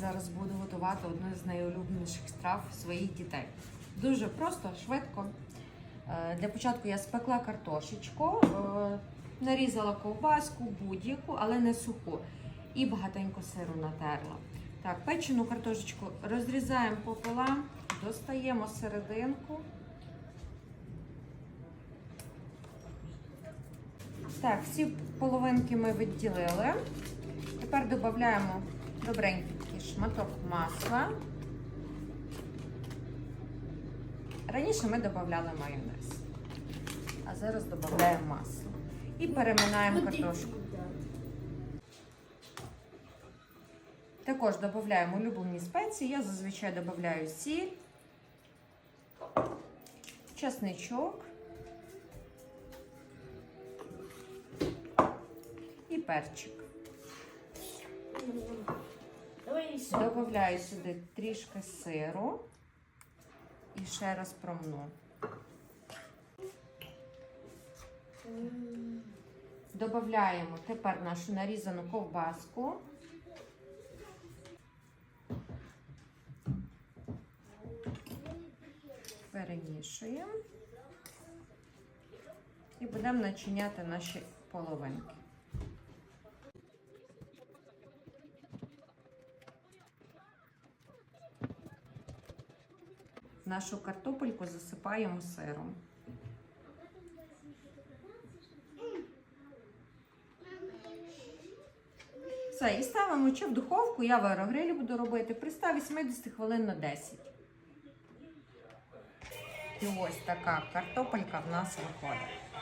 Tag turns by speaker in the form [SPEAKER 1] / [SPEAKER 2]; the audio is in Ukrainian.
[SPEAKER 1] Зараз буду готувати одну з найулюбленіших страв своїх дітей. Дуже просто, швидко. Е, Для початку я спекла картошечку, е, нарізала ковбаску, будь-яку, але не суху. І багатенько сиру натерла. Так, печену картошечку розрізаємо пополам, достаємо серединку. Так, всі половинки ми відділили. Тепер додаємо добренький такий шматок масла. Раніше ми додавали майонез, а зараз додаємо масло. І переминаємо картошку. Також додаємо улюблені спеції. Я зазвичай додаю сіль, чесничок і перчик. Добавляю сюди трішки сиру і ще раз промну. Добавляємо тепер нашу нарізану ковбаску. Перемішуємо. І будемо начиняти наші половинки. Нашу картопельку засипаємо сиром. Все, і ставимо чи в духовку, я в аерогрилі буду робити при 180 хвилин на 10. І ось така картопелька в нас виходить.